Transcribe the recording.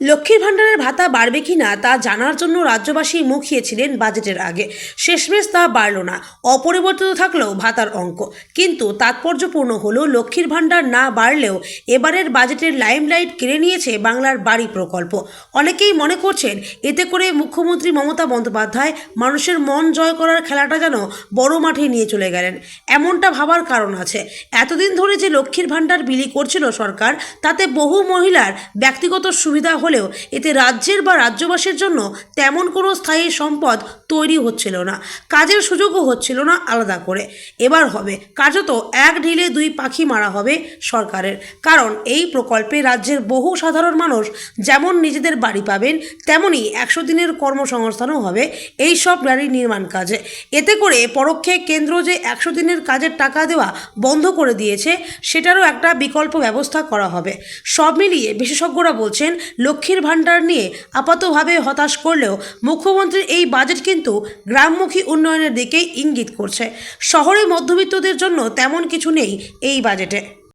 লক্ষ্মীর ভাণ্ডারের ভাতা বাড়বে কি না তা জানার জন্য রাজ্যবাসী মুখিয়েছিলেন বাজেটের আগে। শেষমেশ তা বাড়ল না, অপরিবর্তিত থাকলেও ভাতার অঙ্ক। কিন্তু তাৎপর্যপূর্ণ হলো লক্ষ্মীর ভাণ্ডার না বাড়লেও এবারের বাজেটের লাইমলাইট কেড়ে নিয়েছে বাংলার বাড়ি প্রকল্প। অনেকেই মনে করছেন, এতে করে মুখ্যমন্ত্রী মমতা বন্দ্যোপাধ্যায় মানুষের মন জয় করার খেলাটা যেন বড় মাঠে নিয়ে চলে গেলেন। এমনটা ভাবার কারণ আছে। এতদিন ধরে যে লক্ষ্মীর ভাণ্ডার বিলি করছিল সরকার, তাতে বহু মহিলার ব্যক্তিগত সুবিধা হলেও এতে রাজ্যের বা রাজ্যবাসীর জন্য তেমন কোনো স্থায়ী সম্পদ তৈরি হচ্ছিল না। কাজের সুযোগও হচ্ছিল না আলাদা করে। এবার হবে, কার্যত এক ঢিলে দুই পাখি মারা হবে সরকারের। কারণ এই প্রকল্পে রাজ্যের বহু সাধারণ মানুষ যেমন নিজেদের বাড়ি পাবেন তেমনই একশো দিনের কর্মসংস্থানও হবে এই সব বাড়ি নির্মাণ কাজে। এতে করে পরোক্ষে কেন্দ্র যে একশো দিনের কাজের টাকা দেওয়া বন্ধ করে দিয়েছে, সেটারও একটা বিকল্প ব্যবস্থা করা হবে। সব মিলিয়ে বিশেষজ্ঞরা বলছেন লক্ষ্মীর ভাণ্ডার নিয়ে আপাতভাবে হতাশ করলেও মুখ্যমন্ত্রীর এই বাজেট কিন্তু গ্রামমুখী উন্নয়নের দিকেই ইঙ্গিত করছে। শহরে মধ্যবিত্তদের জন্য তেমন কিছু নেই এই বাজেটে।